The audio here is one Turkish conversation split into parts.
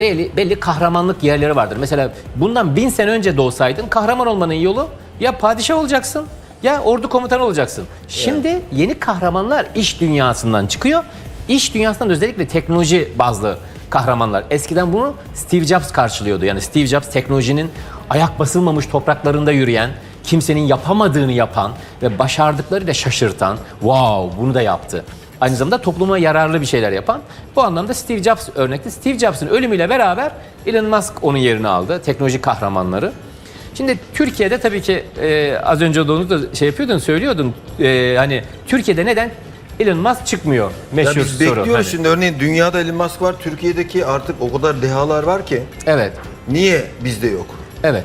belli, belli kahramanlık yerleri vardır. Mesela bundan bin sene önce doğsaydın kahraman olmanın yolu ya padişah olacaksın ya ordu komutanı olacaksın. Şimdi yeni kahramanlar iş dünyasından çıkıyor. İş dünyasından özellikle teknoloji bazlı kahramanlar. Eskiden bunu Steve Jobs karşılıyordu. Yani Steve Jobs teknolojinin ayak basılmamış topraklarında yürüyen, kimsenin yapamadığını yapan ve başardıkları da şaşırtan, wow bunu da yaptı. Aynı zamanda topluma yararlı bir şeyler yapan. Bu anlamda Steve Jobs örnekti. Steve Jobs'ın ölümüyle beraber Elon Musk onun yerini aldı. Teknoloji kahramanları. Şimdi Türkiye'de tabii ki e, az önce onu da şey yapıyordun, söylüyordun. E, hani Türkiye'de neden Elon Musk çıkmıyor? Ya Meşhur biz soru. bekliyoruz Hani. şimdi örneğin dünyada Elon Musk var, Türkiye'deki artık o kadar dehalar var ki Evet. niye bizde yok? Evet.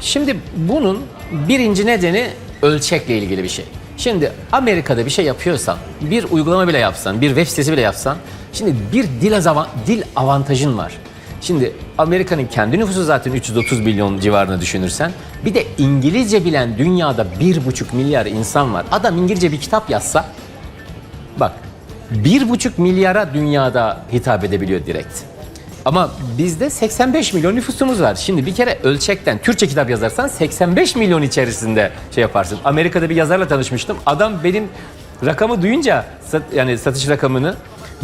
Şimdi bunun birinci nedeni ölçekle ilgili bir şey. Şimdi Amerika'da bir şey yapıyorsan, bir uygulama bile yapsan, bir web sitesi bile yapsan, şimdi bir dil, azavan- dil avantajın var. Şimdi Amerika'nın kendi nüfusu zaten 330 milyon civarında düşünürsen, bir de İngilizce bilen dünyada 1,5 milyar insan var. Adam İngilizce bir kitap yazsa, Bak bir buçuk milyara dünyada hitap edebiliyor direkt. Ama bizde 85 milyon nüfusumuz var. Şimdi bir kere ölçekten Türkçe kitap yazarsan 85 milyon içerisinde şey yaparsın. Amerika'da bir yazarla tanışmıştım. Adam benim rakamı duyunca yani satış rakamını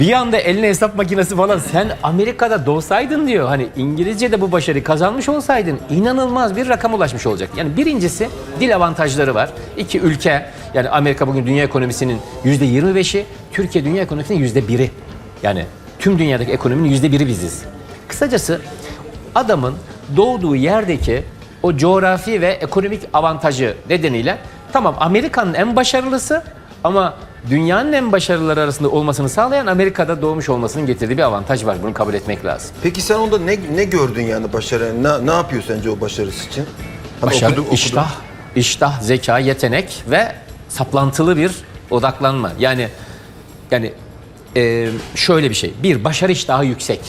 bir anda eline hesap makinesi falan sen Amerika'da doğsaydın diyor. Hani İngilizce'de bu başarıyı kazanmış olsaydın inanılmaz bir rakam ulaşmış olacak. Yani birincisi dil avantajları var. İki ülke yani Amerika bugün dünya ekonomisinin yüzde 25'i, Türkiye dünya ekonomisinin yüzde 1'i. Yani tüm dünyadaki ekonominin yüzde biri biziz. Kısacası adamın doğduğu yerdeki o coğrafi ve ekonomik avantajı nedeniyle tamam Amerika'nın en başarılısı ama dünyanın en başarılıları arasında olmasını sağlayan Amerika'da doğmuş olmasının getirdiği bir avantaj var. Bunu kabul etmek lazım. Peki sen onda ne ne gördün yani başarı? Ne, ne yapıyor sence o başarısı için? Hani Başarı, okuduk- okuduk. iştah, iştah, zeka, yetenek ve saplantılı bir odaklanma. Yani yani e, şöyle bir şey. Bir, başarı iştahı yüksek.